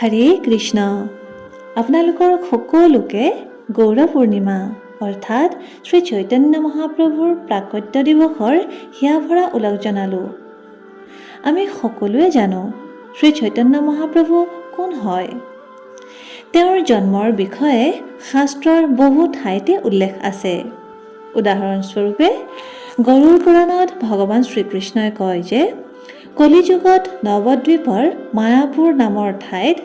হৰে কৃষ্ণ। আপোনালোকৰ সকলোকে গৌৰ পূৰ্ণিমা। অৰ্থাৎ শ্ৰী চৈতন্য মহাপ্ৰভুৰ প্ৰাকট্য দিৱসৰ হিয়া ভৰা ওলগ জনালোঁ। আমি সকলোৱে জানো শ্ৰী চৈতন্য মহাপ্ৰভু কোন হয়। তেওঁৰ জন্মৰ বিষয়ে শাস্ত্ৰৰ বহু ঠাইতে উল্লেখ আছে। উদাহৰণস্বৰূপে গৰুৰ পুৰাণত ভগৱান শ্ৰীকৃষ্ণই কয় যে কলিযুগত নৱদ্বীপৰ মায়াপুৰ নামৰ ঠাইত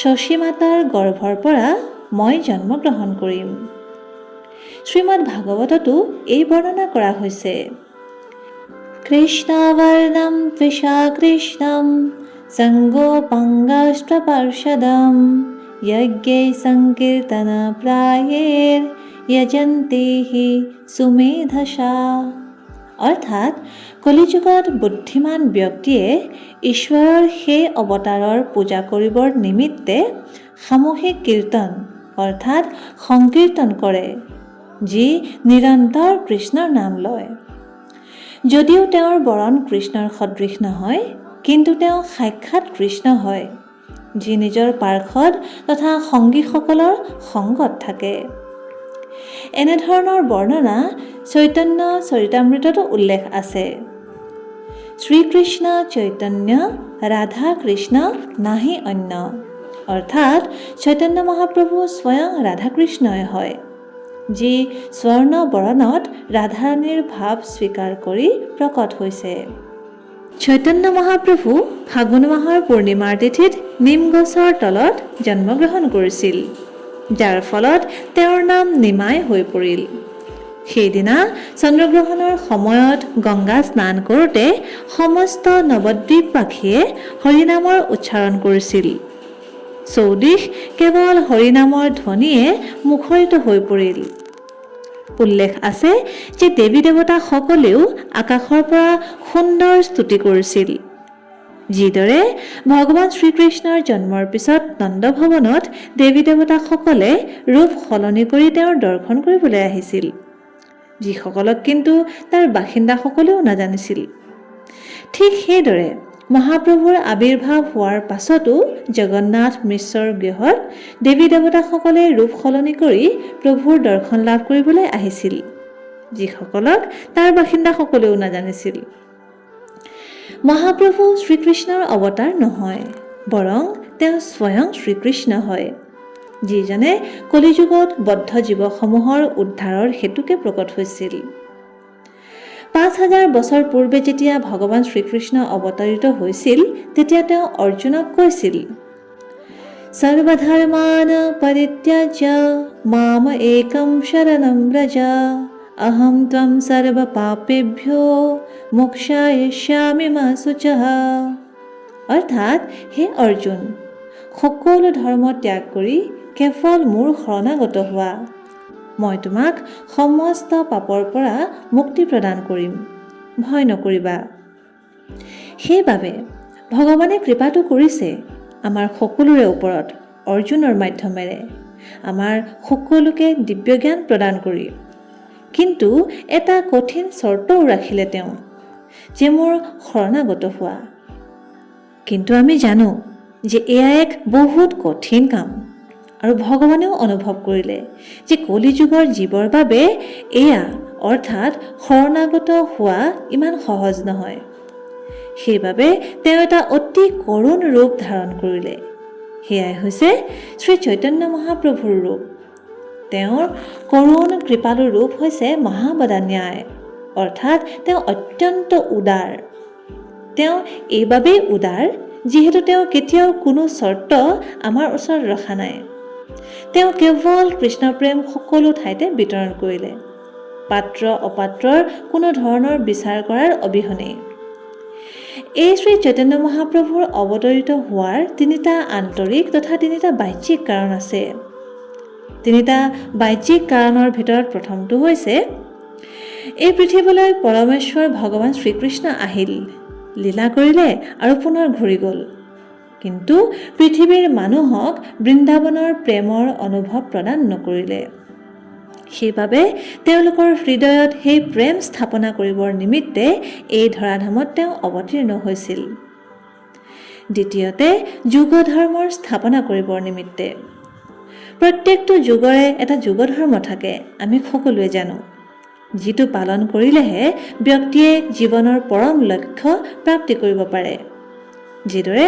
শশী মাতাৰ গৰ্ভৰ পৰা মই জন্মগ্ৰহণ কৰিম। শ্ৰীমদ ভাগৱততো এই বৰ্ণনা কৰা হৈছে। কৃষ্ণবৰ্ণম তৃষা কৃষ্ণম সঙ্গোপাঙ্গাষ্টপার্ষদম যজ্ঞে সংকীর্তন প্ৰায়েৰ যজন্তে সুমেধসা। অৰ্থাৎ কলিযুগত বুদ্ধিমান ব্যক্তিয়ে ঈশ্বৰৰ সেই অৱতাৰৰ পূজা কৰিবৰ নিমিত্তে সামূহিক কীৰ্তন, অৰ্থাৎ সংকীৰ্তন কৰে, যি নিৰন্তৰ কৃষ্ণৰ নাম লয়। যদিও তেওঁৰ বৰণ কৃষ্ণৰ সদৃশ নহয়, কিন্তু তেওঁ সাক্ষাৎ কৃষ্ণ হয়, যি নিজৰ পাৰ্ষদ তথা সংগীসকলৰ সংগত থাকে। এনেধৰণৰ বৰ্ণনা চৈতন্য চৰিতামৃততো উল্লেখ আছে। শ্ৰীকৃষ্ণ চৈতন্য ৰাধা কৃষ্ণ নাহি অন্য। অৰ্থাৎ চৈতন্য মহাপ্ৰভু স্বয়ং ৰাধাকৃষ্ণই হয় যি স্বৰ্ণ বৰণত ৰাধাৰাণীৰ ভাৱ স্বীকাৰ কৰি প্ৰকট হৈছে। চৈতন্য মহাপ্ৰভু ফাগুন মাহৰ পূৰ্ণিমাৰ তিথিত নিম গছৰ তলত জন্মগ্ৰহণ কৰিছিল। যাৰ ফলত তেওঁৰ নাম নিমাই হৈ পৰিল। সেইদিনা চন্দ্ৰগ্ৰহণৰ সময়ত গংগা স্নান কৰোঁতে সমস্ত নৱদ্বীপবাসীয়ে হৰিনামৰ উচ্চাৰণ কৰিছিল। চৌদিশ কেৱল হৰিনামৰ ধ্বনিয়ে মুখৰিত হৈ পৰিল। উল্লেখ আছে যে দেৱী দেৱতাসকলেও আকাশৰ পৰা সুন্দৰ স্তুতি কৰিছিল। যিদৰে ভগৱান শ্ৰীকৃষ্ণৰ জন্মৰ পিছত নন্দভৱনত দেৱী দেৱতাসকলে ৰূপ সলনি কৰি তেওঁৰ দৰ্শন কৰিবলৈ আহিছিল। যিসকলক কিন্তু তাৰ বাসিন্দাসকলেও নাজানিছিল। ঠিক সেইদৰে মহাপ্ৰভুৰ আৱিৰ্ভাৱ হোৱাৰ পাছতো জগন্নাথ মিশ্ৰৰ গৃহত দেৱী দেৱতাসকলে ৰূপ সলনি কৰি প্ৰভুৰ দৰ্শন লাভ কৰিবলৈ আহিছিল। যিসকলক তাৰ বাসিন্দাসকলেও নাজানিছিল। মহাপ্ৰভু শ্ৰীকৃষ্ণৰ অৱতাৰ নহয় বৰং তেওঁ স্বয়ং শ্ৰীকৃষ্ণ হয়। যিজনে কলিযুগত বদ্ধ জীৱসমূহৰ উদ্ধাৰৰ হেতুকে প্ৰকট হৈছিল। পাঁচ হাজাৰ বছৰ পূৰ্বে যেতিয়া ভগৱান শ্ৰীকৃষ্ণ অৱতৰিত হৈছিল তেতিয়া তেওঁ অৰ্জুনক কৈছিল সৰ্বধৰ্মান পৰিত্যাজ্য মাম একম শৰণম ব্ৰজ। ত্বম সৰ্ব পাপেভ্যো মোক্ষায়িষ্যামি মা শুচಃ অৰ্থাৎ হে অৰ্জুন সকলো ধৰ্ম ত্যাগ কৰি কেৱল মোৰ শৰণাগত হোৱা। মই তোমাক সমস্ত পাপৰ পৰা মুক্তি প্ৰদান কৰিম। ভয় নকৰিবা। সেইবাবে ভগৱানে কৃপাটো কৰিছে আমাৰ সকলোৰে ওপৰত অৰ্জুনৰ মাধ্যমেৰে। আমাৰ সকলোকে দিব্য জ্ঞান প্ৰদান কৰি কিন্তু এটা কঠিন চৰ্তও ৰাখিলে তেওঁ যে মোৰ শৰণাগত হোৱা। কিন্তু আমি জানো যে এয়া এক বহুত কঠিন কাম আৰু ভগৱানেও অনুভৱ কৰিলে যে কলিযুগৰ জীৱৰ বাবে এয়া অৰ্থাৎ শৰণাগত হোৱা ইমান সহজ নহয়। সেইবাবে তেওঁ এটা অতি কৰুণ ৰূপ ধাৰণ কৰিলে। সেয়াই হৈছে শ্ৰী চৈতন্য মহাপ্ৰভুৰ ৰূপ। তেওঁৰ কৰুণ কৃপালু ৰূপ হৈছে মহাবদান্যায় অৰ্থাৎ তেওঁ অত্যন্ত উদাৰ। তেওঁ এইবাবেই উদাৰ যিহেতু তেওঁ কেতিয়াও কোনো চৰ্ত আমাৰ ওচৰত ৰখা নাই। তেওঁ কেৱল কৃষ্ণপ্ৰেম সকলো ঠাইতে বিতৰণ কৰিলে। পাত্ৰ অপাত্ৰৰ কোনো ধৰণৰ বিচাৰ কৰাৰ অবিহনে। এই শ্ৰী চৈতন্য মহাপ্ৰভুৰ অৱতৰিত হোৱাৰ তিনিটা আন্তৰিক তথা তিনিটা বাহ্যিক কাৰণ আছে। তিনিটা বাহ্যিক কাৰণৰ ভিতৰত প্ৰথমটো হৈছে, এই পৃথিৱীলৈ পৰমেশ্বৰ ভগৱান শ্ৰীকৃষ্ণ আহিল, লীলা কৰিলে আৰু পুনৰ ঘূৰি গ'ল। কিন্তু পৃথিৱীৰ মানুহক বৃন্দাবনৰ প্ৰেমৰ অনুভৱ প্ৰদান নকৰিলে। সেইবাবে তেওঁলোকৰ হৃদয়ত সেই প্ৰেম স্থাপনা কৰিবৰ নিমিত্তে এই ধৰাধামত তেওঁ অৱতীৰ্ণ হৈছিল। দ্বিতীয়তে যুগ ধৰ্মৰ স্থাপনা কৰিবৰ নিমিত্তে। প্ৰত্যেকটো যুগৰে এটা যুগ ধৰ্ম থাকে আমি সকলোৱে জানো। যিটো পালন কৰিলেহে ব্যক্তিয়ে জীৱনৰ পৰম লক্ষ্য প্ৰাপ্তি কৰিব পাৰে। যিদৰে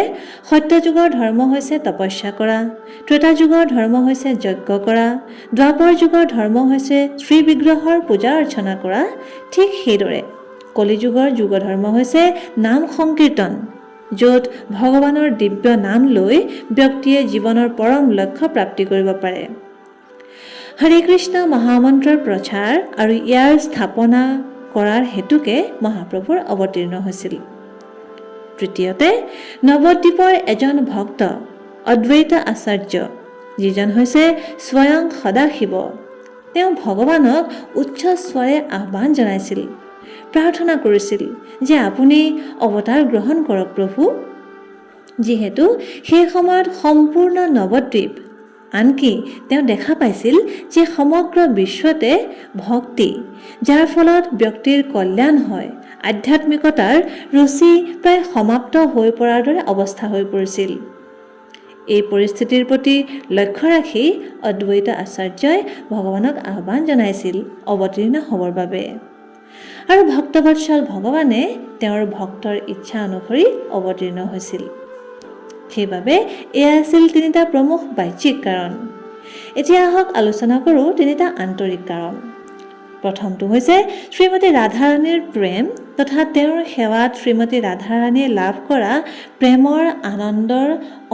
সত্য যুগৰ ধৰ্ম হৈছে তপস্যা কৰা ত্ৰেতা যুগৰ ধৰ্ম হৈছে যজ্ঞ কৰা দ্বাপৰ যুগৰ ধৰ্ম হৈছে শ্ৰী বিগ্ৰহৰ পূজা অৰ্চনা কৰা ঠিক সেইদৰে কলিযুগৰ যুগ ধৰ্ম হৈছে নাম সংকীৰ্তন। য'ত ভগৱানৰ দিব্য নাম লৈ ব্যক্তিয়ে জীৱনৰ পৰম লক্ষ্য প্ৰাপ্তি কৰিব পাৰে। হৰে কৃষ্ণ মহামন্ত্ৰৰ প্ৰচাৰ আৰু ইয়াৰ স্থাপনা কৰাৰ হেতুকে মহাপ্ৰভুৰ অৱতীৰ্ণ হৈছিল। তৃতীয়তে নৱদ্বীপৰ এজন ভক্ত অদ্বৈত আচাৰ্য যিজন হৈছে স্বয়ং সদাশিৱ। তেওঁ ভগৱানক উচ্চ স্বৰে আহ্বান জনাইছিল। প্ৰাৰ্থনা কৰিছিল যে আপুনি অৱতাৰ গ্ৰহণ কৰক প্ৰভু। যিহেতু সেই সময়ত সম্পূৰ্ণ নৱদ্বীপ। আনকি তেওঁ দেখা পাইছিল যে সমগ্ৰ বিশ্বতে ভক্তি যাৰ ফলত ব্যক্তিৰ কল্যাণ হয় আধ্যাত্মিকতাৰ ৰুচি প্ৰায় সমাপ্ত হৈ পৰাৰ দৰে অৱস্থা হৈ পৰিছিল। এই পৰিস্থিতিৰ প্ৰতি লক্ষ্য ৰাখি অদ্বৈত আচাৰ্যই ভগৱানক আহ্বান জনাইছিল অৱতীৰ্ণ হ'বৰ বাবে। আৰু ভক্তবৎসল ভগৱানে তেওঁৰ ভক্তৰ ইচ্ছা অনুসৰি অৱতীৰ্ণ হৈছিল। সেইবাবে এয়া আছিল তিনিটা প্ৰমুখ বাহ্যিক কাৰণ। এতিয়া আহক আলোচনা কৰোঁ তিনিটা আন্তৰিক কাৰণ। প্ৰথমটো হৈছে শ্ৰীমতী ৰাধাৰাণীৰ প্ৰেম তথা তেওঁৰ সেৱাত শ্ৰীমতী ৰাধাৰাণীয়ে লাভ কৰা প্ৰেমৰ আনন্দৰ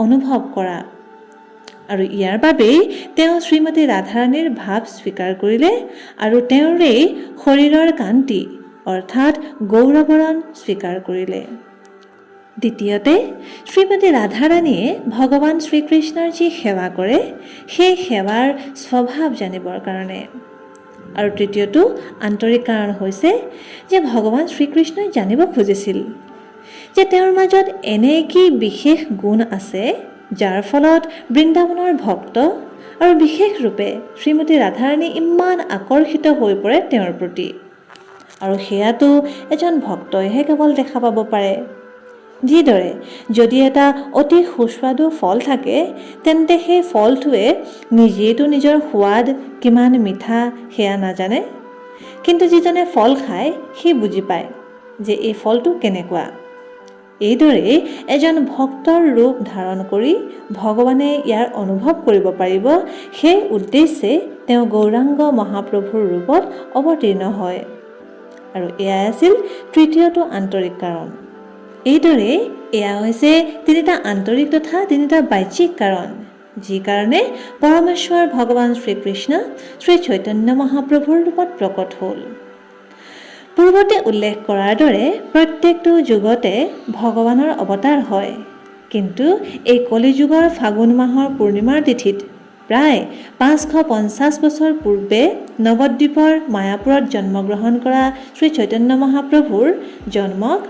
অনুভৱ কৰা। আৰু ইয়াৰ বাবেই তেওঁ শ্ৰীমতী ৰাধাৰাণীৰ ভাৱ স্বীকাৰ কৰিলে আৰু তেওঁৰেই শৰীৰৰ কান্তি অৰ্থাৎ গৌৰৱৰণ স্বীকাৰ কৰিলে দ্বিতীয়তে শ্ৰীমতী ৰাধাৰাণীয়ে ভগৱান শ্ৰীকৃষ্ণৰ যি সেৱা কৰে, সেই সেৱাৰ স্বভাৱ জানিবৰ কাৰণে। আৰু তৃতীয়টো আন্তৰিক কাৰণ হৈছে যে ভগৱান শ্ৰীকৃষ্ণই জানিব খুজিছিল যে তেওঁৰ মাজত এনে কি বিশেষ গুণ আছে, যাৰ ফলত বৃন্দাবনৰ ভক্ত আৰু বিশেষ ৰূপে শ্ৰীমতী ৰাধাৰাণী ইমান আকৰ্ষিত হৈ পৰে তেওঁৰ প্ৰতি। আৰু সেয়াটো এজন ভক্তইহে কেৱল দেখা পাব পাৰে। যিদৰে যদি এটা অতি সুস্বাদু ফল থাকে, তেন্তে সেই ফলটোৱে নিজেইতো নিজৰ সোৱাদ কিমান মিঠা সেয়া নাজানে। কিন্তু যিজনে ফল খায়, সি বুজি পায় যে এই ফলটো কেনেকুৱা। এইদৰেই এজন ভক্তৰ ৰূপ ধাৰণ কৰি ভগৱানে ইয়াৰ অনুভৱ কৰিব পাৰিব। সেই উদ্দেশ্যে তেওঁ গৌৰাংগ মহাপ্ৰভুৰ ৰূপত অৱতীৰ্ণ হয়। আৰু এয়াই আছিল তৃতীয়টো আন্তৰিক কাৰণ। এইদৰে এয়া হৈছে তিনিটা আন্তৰিক তথা তিনিটা বাহ্যিক কাৰণ, যি কাৰণে পৰমেশ্বৰ ভগৱান শ্ৰীকৃষ্ণ শ্ৰী চৈতন্য মহাপ্ৰভুৰ ৰূপত প্ৰকট হ'ল। পূৰ্বতে উল্লেখ কৰাৰ দৰে প্ৰত্যেকটো যুগতে ভগৱানৰ অৱতাৰ হয়, কিন্তু এই কলিযুগৰ ফাগুন মাহৰ পূৰ্ণিমাৰ তিথিত প্ৰায় পাঁচশ পঞ্চাছ বছৰ পূৰ্বে নৱদ্বীপৰ মায়াপুৰত জন্মগ্ৰহণ কৰা শ্ৰী চৈতন্য মহাপ্ৰভুৰ জন্মক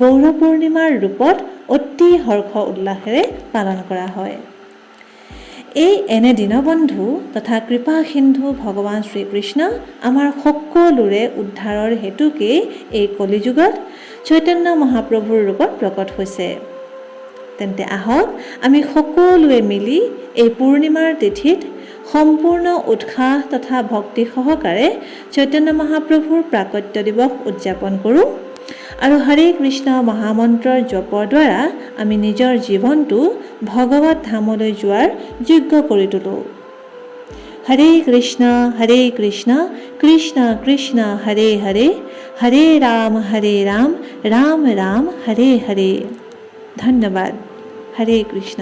গৌৰ পূৰ্ণিমাৰ ৰূপত অতি হৰ্ষ উল্লাসেৰে পালন কৰা হয়। এই এনে দীনবন্ধু তথা কৃপা সিন্ধু ভগৱান শ্ৰীকৃষ্ণ আমাৰ সকলোৰে উদ্ধাৰৰ হেতুকেই এই কলিযুগত চৈতন্য মহাপ্ৰভুৰ ৰূপত প্ৰকট হৈছে। তেন্তে আহক আমি সকলোৱে মিলি এই পূৰ্ণিমাৰ তিথিত সম্পূৰ্ণ উৎসাহ তথা ভক্তি সহকাৰে চৈতন্য মহাপ্ৰভুৰ প্ৰাকট্য দিৱস উদযাপন কৰোঁ আৰু হৰে কৃষ্ণ মহামন্ত্ৰৰ জপৰ দ্বাৰা আমি নিজৰ জীৱনটো ভগৱত ধামলৈ যোৱাৰ যোগ্য কৰি তোলোঁ। হৰে কৃষ্ণ হৰে কৃষ্ণ কৃষ্ণ কৃষ্ণ, হৰে হৰে হৰে ৰাম হৰে ৰাম ৰাম ৰাম, হৰে হৰে। ধন্যবাদ। হরে কৃষ্ণ।